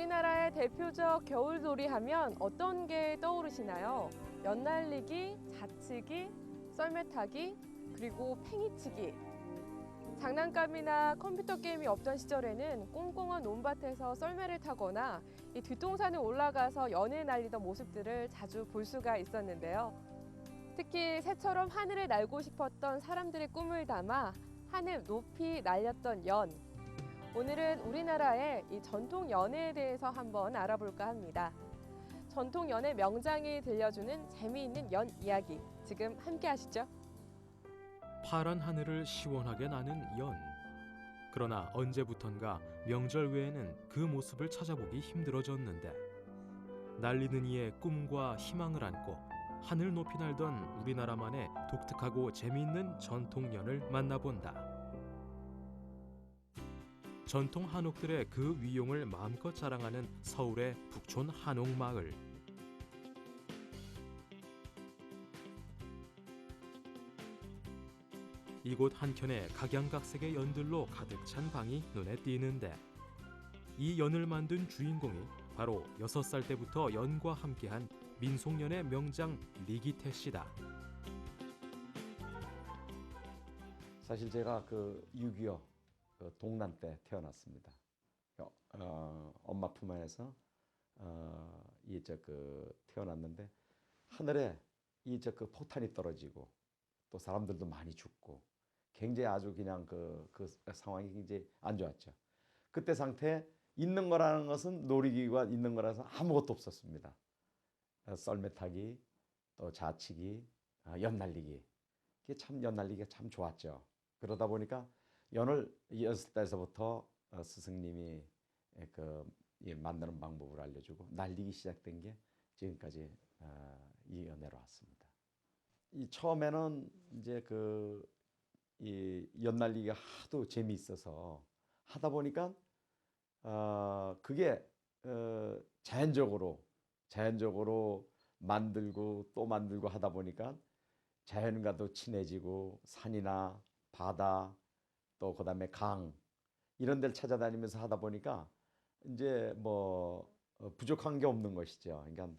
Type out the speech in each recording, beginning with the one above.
우리나라의 대표적 겨울놀이 하면 어떤 게 떠오르시나요? 연날리기, 자치기, 썰매타기, 그리고 팽이치기. 장난감이나 컴퓨터 게임이 없던 시절에는 꽁꽁한 논밭에서 썰매를 타거나 이 뒷동산에 올라가서 연을 날리던 모습들을 자주 볼 수가 있었는데요. 특히 새처럼 하늘을 날고 싶었던 사람들의 꿈을 담아 하늘 높이 날렸던 연. 오늘은 우리나라의 이 전통 연애에 대해서 한번 알아볼까 합니다. 전통 연애 명장이 들려주는 재미있는 연 이야기. 지금 함께 하시죠. 파란 하늘을 시원하게 나는 연. 그러나 언제부턴가 명절 외에는 그 모습을 찾아보기 힘들어졌는데 날리는 이의 꿈과 희망을 안고 하늘 높이 날던 우리나라만의 독특하고 재미있는 전통 연을 만나본다. 전통 한옥들의 그 위용을 마음껏 자랑하는 서울의 북촌 한옥마을. 이곳 한켠에 각양각색의 연들로 가득 찬 방이 눈에 띄는데 이 연을 만든 주인공이 바로 여섯 살 때부터 연과 함께한 민속연의 명장 리기태 씨다. 사실 제가 그6.25 그 동란 때 태어났습니다. 어, 어, 엄마 품 안에서 어, 이저그 태어났는데 하늘에 이저 그 폭탄이 떨어지고 또 사람들도 많이 죽고 굉장히 아주 그냥 그, 그 상황이 굉장히 안 좋았죠. 그때 상태 있는 거라는 것은 놀이기구가 있는 거라서 아무것도 없었습니다. 어, 썰매 타기, 또 자치기, 어, 연날리기. 이게 참 연날리기가 참 좋았죠. 그러다 보니까 연을 여섯 달서부터 어, 스승님이 에, 그이 만드는 방법을 알려주고 날리기 시작된 게 지금까지 어, 이 연애로 왔습니다. 이 처음에는 이제 그 이 연날리기가 하도 재미있어서 하다 보니까 어, 그게 어, 자연적으로 자연적으로 만들고 또 만들고 하다 보니까 자연과도 친해지고 산이나 바다 또 그다음에 강 이런 데를 찾아다니면서 하다 보니까 이제 뭐 어, 부족한 게 없는 것이죠. 그러니까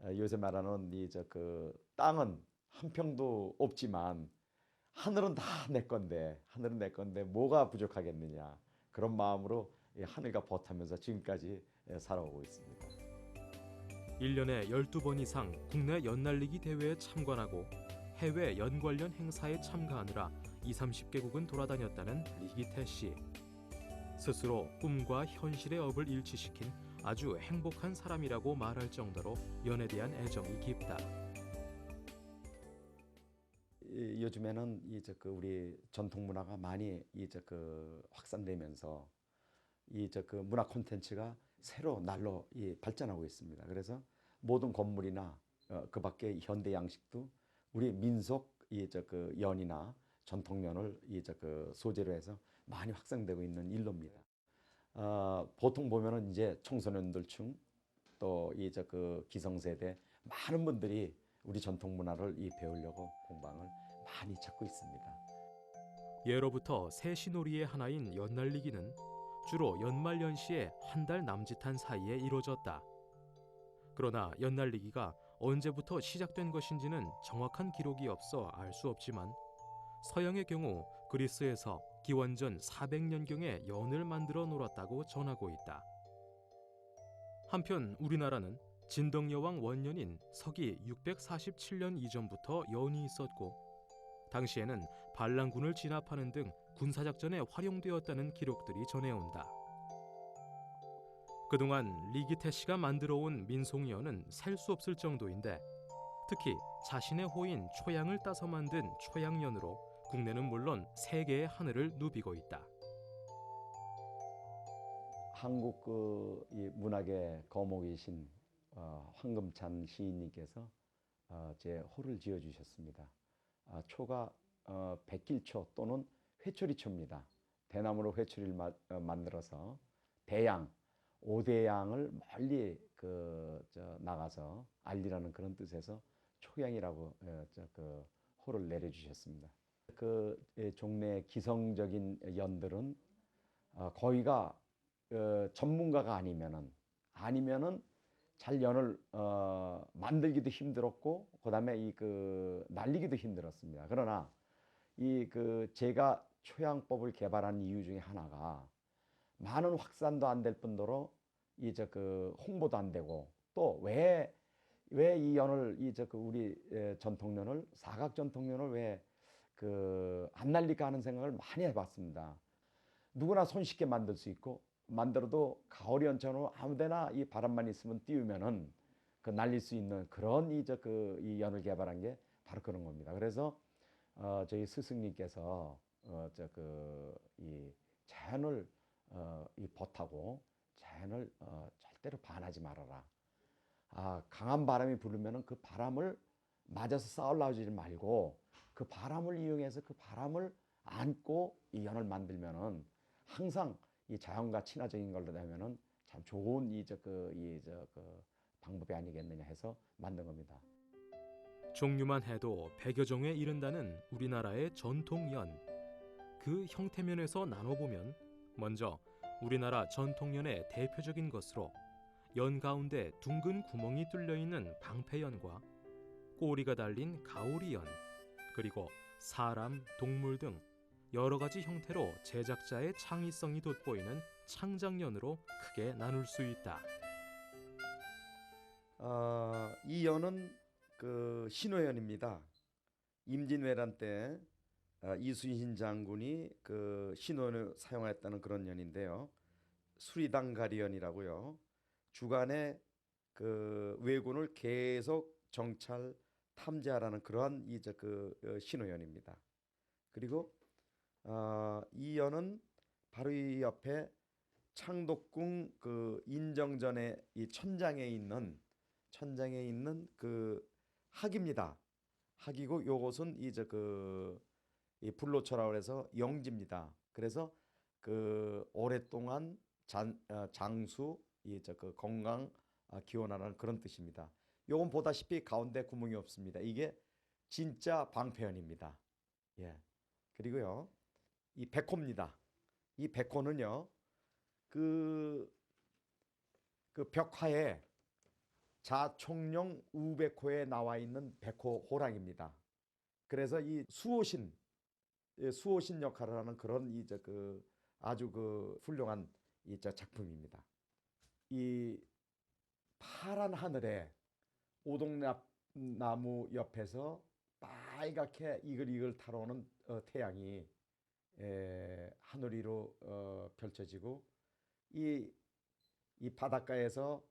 어, 요새 말하는 이 저 그 땅은 한 평도 없지만 하늘은 다 내 건데 하늘은 내 건데 뭐가 부족하겠느냐 그런 마음으로 이 하늘과 버타면서 지금까지 예, 살아오고 있습니다. 1년에 12번 이상 국내 연날리기 대회에 참관하고 해외 연 관련 행사에 참가하느라 2, 30개국은 돌아다녔다는 리기태 씨. 스스로 꿈과 현실의 업을 일치시킨 아주 행복한 사람이라고 말할 정도로 연에 대한 애정이 깊다. 이- 요즘에는 이제 그 우리 전통 문화가 많이 이제 그 확산되면서 이제 그 문화 콘텐츠가 새로 날로 이 발전하고 있습니다. 그래서 모든 건물이나 어, 그 밖에 현대 양식도 우리 민속 이제 그 연이나 전통 연을 이제 그 소재로 해서 많이 확산되고 있는 일로입니다. 어, 보통 보면은 이제 청소년들층 또 이제 그 기성세대 많은 분들이 우리 전통 문화를 이 배우려고 공방을 많이 찾고 있습니다. 예로부터 새시놀이의 하나인 연날리기는 주로 연말 연시에 한 달 남짓한 사이에 이루어졌다. 그러나 연날리기가 언제부터 시작된 것인지는 정확한 기록이 없어 알 수 없지만 서양의 경우 그리스에서 기원전 400년경에 연을 만들어 놀았다고 전하고 있다. 한편 우리나라는 진덕여왕 원년인 서기 647년 이전부터 연이 있었고 당시에는 반란군을 진압하는 등 군사작전에 활용되었다는 기록들이 전해온다. 그동안 리기태 씨가 만들어온 민속연은 셀 수 없을 정도인데 특히 자신의 호인 초양을 따서 만든 초양연으로 국내는 물론 세계의 하늘을 누비고 있다. 한국 그이 문학의 거목이신 어, 황금찬 시인님께서 어, 제 호를 지어 주셨습니다. 아, 초가 어, 백길초 또는 회초리초입니다. 대나무로 회초리를 만들어서 대양 오대양을 멀리 그저 나가서 알리라는 그런 뜻에서 초양이라고 어, 저그 호를 내려주셨습니다. 그 예, 종래 기성적인 연들은 어, 거의가 어, 전문가가 아니면은 아니면은 잘 연을 어, 만들기도 힘들었고 그다음에 이 그 날리기도 힘들었습니다. 그러나 이 그 제가 초양법을 개발한 이유 중에 하나가 많은 확산도 안 될 뿐더러 이저그 홍보도 안 되고 또 왜 왜 이 연을 이저 그 우리 에, 전통연을 사각 전통연을 왜 그 안 날릴까 하는 생각을 많이 해봤습니다. 누구나 손쉽게 만들 수 있고 만들어도 가오리 연처럼 아무데나 이 바람만 있으면 띄우면은 그 날릴 수 있는 그런 이 저 그 이 연을 개발한 게 바로 그런 겁니다. 그래서 어 저희 스승님께서 어 저 그 이 자연을 어 이 버타고 자연을 어 절대로 반하지 말아라. 아 강한 바람이 부르면은 그 바람을 맞아서 싸우려지 말고 그 바람을 이용해서 그 바람을 안고 이 연을 만들면은 항상 이 자연과 친화적인 걸로 되면은 참 좋은 이저그 그 방법이 아니겠느냐 해서 만든 겁니다. 종류만 해도 100여 종에 이른다는 우리나라의 전통 연. 그 형태면에서 나눠 보면 먼저 우리나라 전통연의 대표적인 것으로 연 가운데 둥근 구멍이 뚫려 있는 방패연과 꼬리가 달린 가오리연, 그리고 사람, 동물 등 여러 가지 형태로 제작자의 창의성이 돋보이는 창작연으로 크게 나눌 수 있다. 어, 이 연은 그 신호연입니다. 임진왜란 때 어, 이순신 장군이 그 신호연을 사용했다는 그런 연인데요. 수리당가리연이라고요. 주간에 그 왜군을 계속 정찰 탐지하라는 그러한 이제 그 어, 신호연입니다. 그리고 어, 이 연은 바로 이 옆에 창덕궁 그 인정전에 이 천장에 있는 천장에 있는 그 학입니다. 학이고 요것은 이제 그이 불로초라고 해서 영지입니다. 그래서 그 오랫동안 잔, 어, 장수 이저 그 건강 아, 기원하는 그런 뜻입니다. 요건 보다시피 가운데 구멍이 없습니다. 이게 진짜 방패연입니다. 예. 그리고요. 이 백호입니다. 이 백호는요. 그, 그 벽화에 자총령 우백호에 나와 있는 백호 호랑입니다. 그래서 이 수호신 예, 수호신 역할을 하는 그런 이제 그 아주 그 훌륭한 이저 작품입니다. 이 파란 하늘에 오동나무 옆에서 빨갛게 이글이글 타러오는 어, 태양이 에, 하늘 위로 어, 펼쳐지고 이, 이 바닷가에서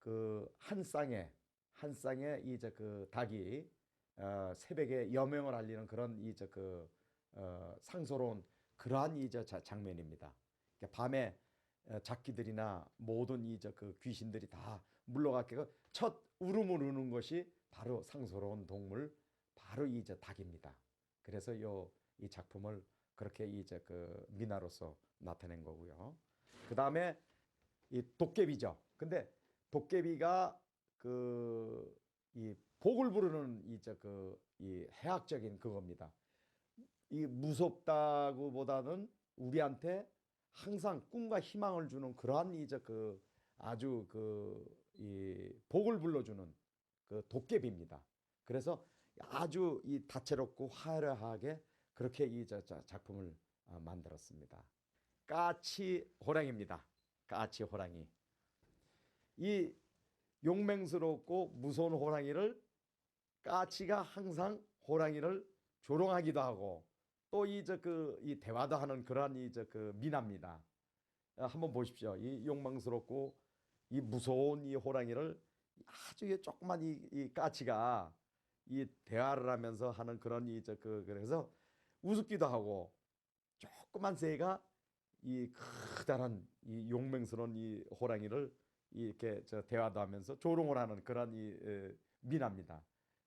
그 한 쌍에 한 쌍에 이제 그 닭이 어, 새벽에 여명을 알리는 그런 이제 그 어, 상소로운 그러한 이제 자- 장면입니다. 그러니까 밤에 어, 작기들이나 모든 이제 그 귀신들이 다 물러가게 그첫 울음을 우는 것이 바로 상소로운 동물 바로 이제 닭입니다. 그래서 요 이 작품을 그렇게 이제 그 민화로서 나타낸 거고요. 그 다음에 이 도깨비죠. 근데 도깨비가 그 이 복을 부르는 이제 그이 해학적인 그겁니다. 이 무섭다고보다는 우리한테 항상 꿈과 희망을 주는 그러한 이제 그 아주 그 이 복을 불러주는 그 도깨비입니다. 그래서 아주 이 다채롭고 화려하게 그렇게 이 저- 저 작품을 어, 만들었습니다. 까치 호랑입니다. 까치 호랑이. 이 용맹스럽고 무서운 호랑이를 까치가 항상 호랑이를 조롱하기도 하고 또 이 저 그 이 대화도 하는 그러한 이 저 그 미나입니다. 아, 한번 보십시오. 이 용맹스럽고 이 무서운 이 호랑이를 아주 이 조그만 이, 이 까치가 이 대화를 하면서 하는 그런 이 저 그 그래서 우습기도 하고 조그만 새가 이 커다란 이 용맹스러운 이 호랑이를 이렇게 저 대화도 하면서 조롱을 하는 그런 이 에, 미나입니다.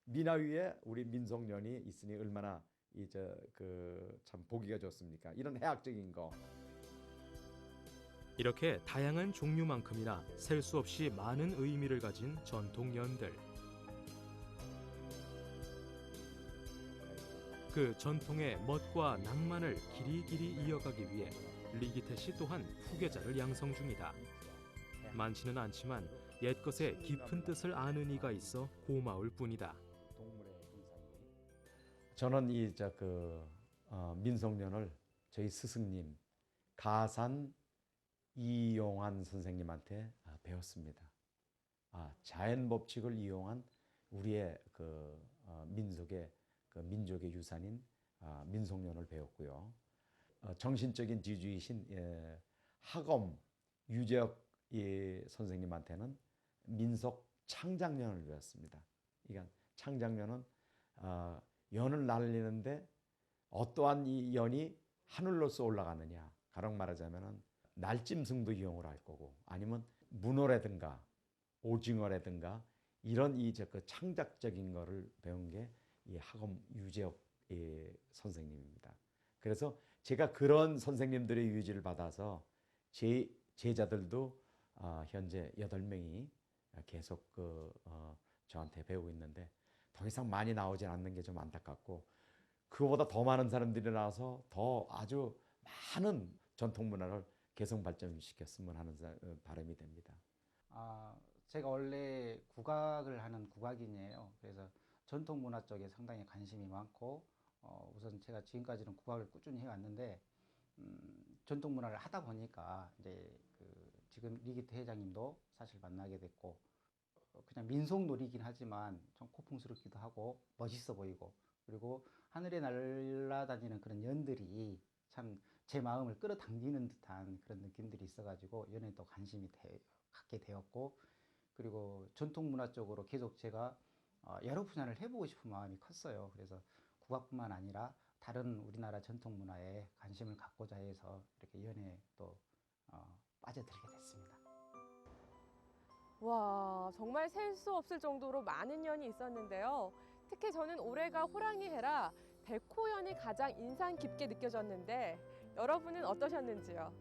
미나 위에 우리 민속년이 있으니 얼마나 이저그참 보기가 좋습니까? 이런 해학적인 거. 이렇게 다양한 종류만큼이나 셀 수 없이 많은 의미를 가진 전통 연들. 그 전통의 멋과 낭만을 길이길이 이어가기 위해 리기태 씨 또한 후계자를 양성 중이다. 많지는 않지만 옛것의 깊은 뜻을 아는 이가 있어 고마울 뿐이다. 저는 이 저그 어, 민속년을 저희 스승님 가산 이용한 선생님한테 아, 배웠습니다. 아, 자연 법칙을 이용한 우리의 그 어, 민속의 그 민족의 유산인 아, 민속년을 배웠고요. 어, 정신적인 지주이신 예, 학엄 유재혁 이 선생님한테는 민속 창작년을 배웠습니다. 그러니까 창작년은 어, 연을 날리는데 어떠한 이 연이 하늘로서 올라가느냐. 가령 말하자면은 날짐승도 이용을 할 거고 아니면 문어라든가 오징어라든가 이런 이제 그 창작적인 거를 배운 게 이 학원 유재혁 이 선생님입니다. 그래서 제가 그런 선생님들의 유지를 받아서 제 제자들도 어, 현재 여덟 명이 계속 그 어, 저한테 배우고 있는데 더 이상 많이 나오지 않는 게 좀 안타깝고 그보다 더 많은 사람들이 나와서 더 아주 많은 전통 문화를 개성 발전시켰으면 하는 사- 어, 바람이 됩니다. 아, 제가 원래 국악을 하는 국악인이에요. 그래서 전통 문화 쪽에 상당히 관심이 많고, 어, 우선 제가 지금까지는 국악을 꾸준히 해왔는데, 음, 전통 문화를 하다 보니까 이제 그 지금 리기트 회장님도 사실 만나게 됐고, 어, 그냥 민속놀이긴 하지만 좀 고풍스럽기도 하고 멋있어 보이고, 그리고 하늘에 날아다니는 그런 연들이 참 제 마음을 끌어당기는 듯한 그런 느낌들이 있어가지고 연에 또 관심이 되- 갖게 되었고 그리고 전통 문화 쪽으로 계속 제가 어, 여러 분야를 해보고 싶은 마음이 컸어요. 그래서 국악뿐만 아니라 다른 우리나라 전통 문화에 관심을 갖고자 해서 이렇게 연에 또 어, 빠져들게 됐습니다. 와, 정말 셀 수 없을 정도로 많은 연이 있었는데요. 특히 저는 올해가 호랑이 해라 백호연이 가장 인상 깊게 느껴졌는데 여러분은 어떠셨는지요?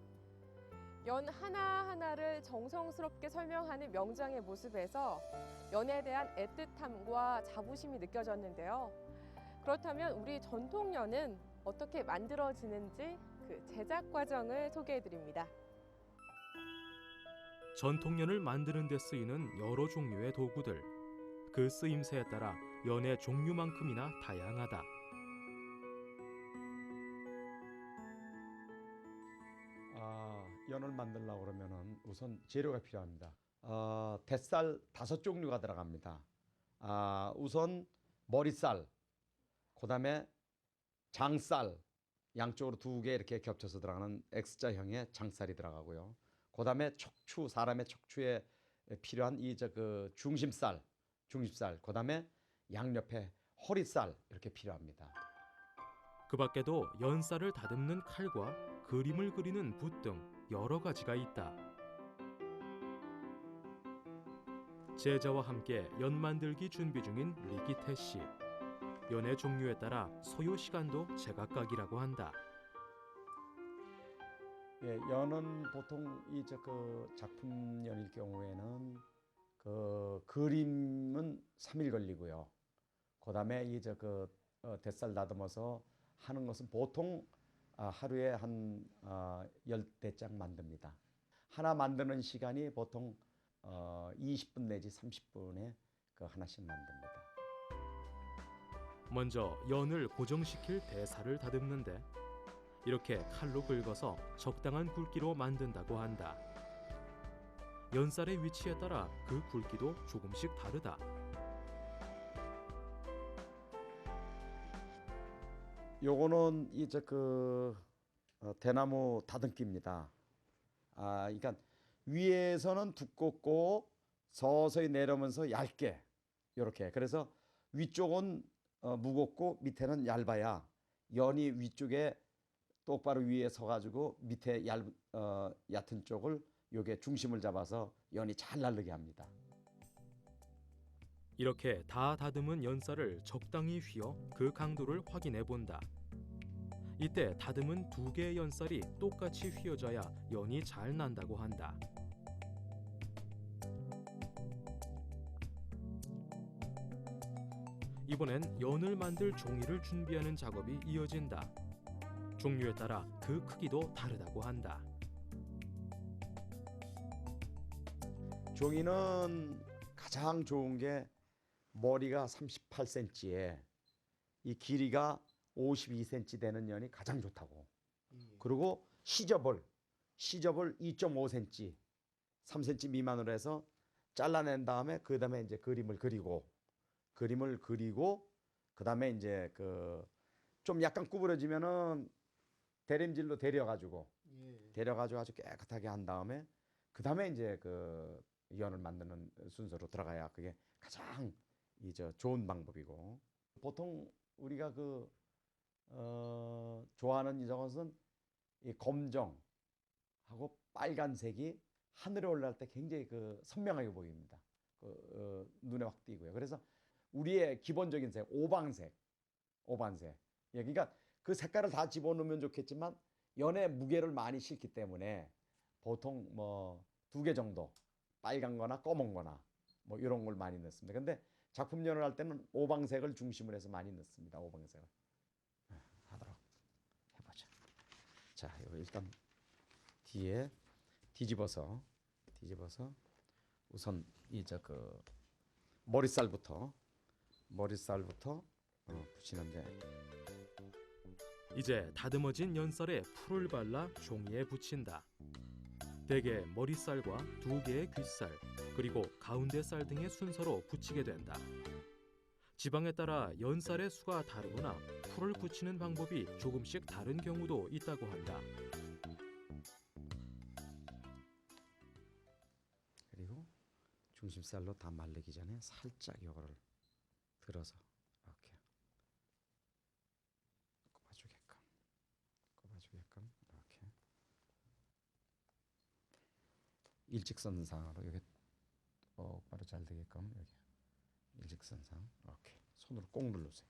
연 하나하나를 정성스럽게 설명하는 명장의 모습에서 연에 대한 애틋함과 자부심이 느껴졌는데요. 그렇다면 우리 전통연은 어떻게 만들어지는지 그 제작 과정을 소개해 드립니다. 전통연을 만드는 데 쓰이는 여러 종류의 도구들. 그 쓰임새에 따라 연의 종류만큼이나 다양하다. 아, 연을 만들려고 그러면은 우선 재료가 필요합니다. 어, 뱃살 다섯 종류가 들어갑니다. 아, 우선 머리살, 그다음에 장살, 양쪽으로 두 개 이렇게 겹쳐서 들어가는 X자형의 장살이 들어가고요. 그다음에 척추, 사람의 척추에 필요한 이 저 그 중심살, 중심살, 그다음에 양옆에 허리살 이렇게 필요합니다. 그 밖에도 연살을 다듬는 칼과 그림을 그리는 붓 등 여러 가지가 있다. 제자와 함께 연 만들기 준비 중인 리기태 씨. 연의 종류에 따라 소요 시간도 제각각이라고 한다. 예, 연은 보통 이 저 그 작품 연일 경우에는 그 그림은 3일 걸리고요. 그다음에 이 저그 어, 뱃살 다듬어서 하는 것은 보통 아, 하루에 한 아, 열대 장 만듭니다. 하나 만드는 시간이 보통 어, 20분 내지 30분에 그 하나씩 만듭니다. 먼저 연을 고정시킬 대사를 다듬는데 이렇게 칼로 긁어서 적당한 굵기로 만든다고 한다. 연살의 위치에 따라 그 굵기도 조금씩 다르다. 요거는 이제 그 어, 대나무 다듬기입니다. 아, 그러니까 위에서는 두껍고 서서히 내려오면서 얇게 이렇게. 그래서 위쪽은 어, 무겁고 밑에는 얇아야 연이 위쪽에 똑바로 위에 서가지고 밑에 얇, 어, 얕은 쪽을 요게 중심을 잡아서 연이 잘 날르게 합니다. 이렇게 다 다듬은 연살을 적당히 휘어 그 강도를 확인해 본다. 이때 다듬은 두 개의 연살이 똑같이 휘어져야 연이 잘 난다고 한다. 이번엔 연을 만들 종이를 준비하는 작업이 이어진다. 종류에 따라 그 크기도 다르다고 한다. 종이는 가장 좋은 게 머리가 38cm에 이 길이가 52cm 되는 연이 가장 좋다고. 그리고 시접을 시접을 2.5cm, 3cm 미만으로 해서 잘라낸 다음에 그 다음에 이제 그림을 그리고 그림을 그리고 그 다음에 이제 그 좀 약간 구부러지면은 대림질로 데려가지고 데려가지고 아주 깨끗하게 한 다음에 그 다음에 이제 그 연을 만드는 순서로 들어가야 그게 가장 이저 좋은 방법이고 보통 우리가 그 어, 좋아하는 이것은 이 검정하고 빨간색이 하늘에 올라갈 때 굉장히 그 선명하게 보입니다. 그 어, 눈에 확 띄고요. 그래서 우리의 기본적인 색 오방색, 오반색. 예, 그러니까 그 색깔을 다 집어넣으면 좋겠지만 연의 무게를 많이 싣기 때문에 보통 뭐 두 개 정도 빨간 거나 검은 거나 뭐 이런 걸 많이 넣습니다. 근데 작품 연을 할 때는 오방색을 중심으로 해서 많이 넣습니다. 오방색을. 네, 하도록 해보자. 자, 이거 일단 뒤에 뒤집어서 뒤집어서 우선 이저그 머리살부터 머리살부터 어, 붙이는데 이제 다듬어진 연쌀에 풀을 발라 종이에 붙인다. 대개 머리살과 두 개의 귓살 그리고 가운데 살 등의 순서로 붙이게 된다. 지방에 따라 연쌀의 수가 다르거나 풀을 붙이는 방법이 조금씩 다른 경우도 있다고 한다. 그리고 중심살로 다 말리기 전에 살짝 이거를 들어서 이렇게 꼽아주게끔 꼽아주게끔 이렇게 일직선상으로 이게 똑바로 잘 되게끔 여기 일직선상. 이렇게 손으로 꼭 누르세요.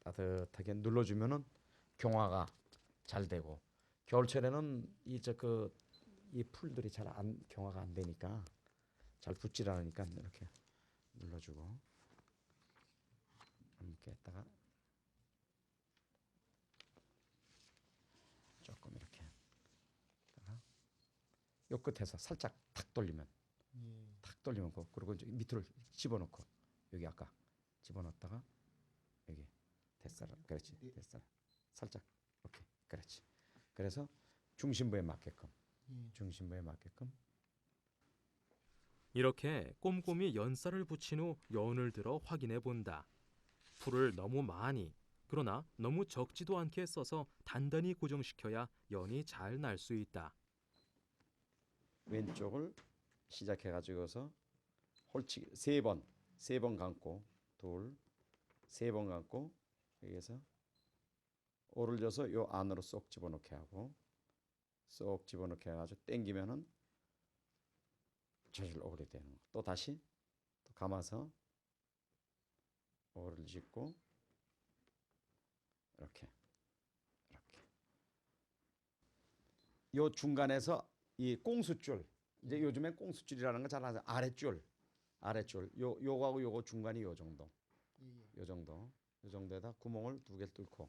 따뜻하게 눌러주면은 경화가 잘 되고 겨울철에는 이저그이 풀들이 잘 안 경화가 안 되니까 잘 붙질 않으니까 이렇게 눌러주고 이렇게 했다가 조금 이렇게 했다가 요 끝에서 살짝 탁 돌리면 탁 돌리면 그 그리고 이제 밑으로 집어넣고 여기 아까 집어넣었다가 여기 됐어라. 그렇지. 됐어라. 살짝. 오케이. 그렇지. 그래서 중심부에 맞게끔 중심부에 맞게끔. 이렇게 꼼꼼히 연쌀을 붙인 후 연을 들어 확인해 본다. 풀을 너무 많이 그러나 너무 적지도 않게 써서 단단히 고정시켜야 연이 잘 날 수 있다. 왼쪽을 시작해 가지고서 홀치기 세 번, 세 번 감고 둘, 세번 감고 여기서 오를 져서 요 안으로 쏙 집어넣게 하고 쏙 집어넣게 해가지고 당기면은 저절 오래 되는 거. 또 다시 또 감아서 오를 짓고 이렇게 이렇게 요 중간에서 이 꽁수줄. 이제 요즘엔 꽁수줄이라는 거 잘 아세요 아랫줄. 아랫줄. 요 요거하고 요거 중간이 요 정도. 요 정도. 요 정도에다 구멍을 두 개를 뚫고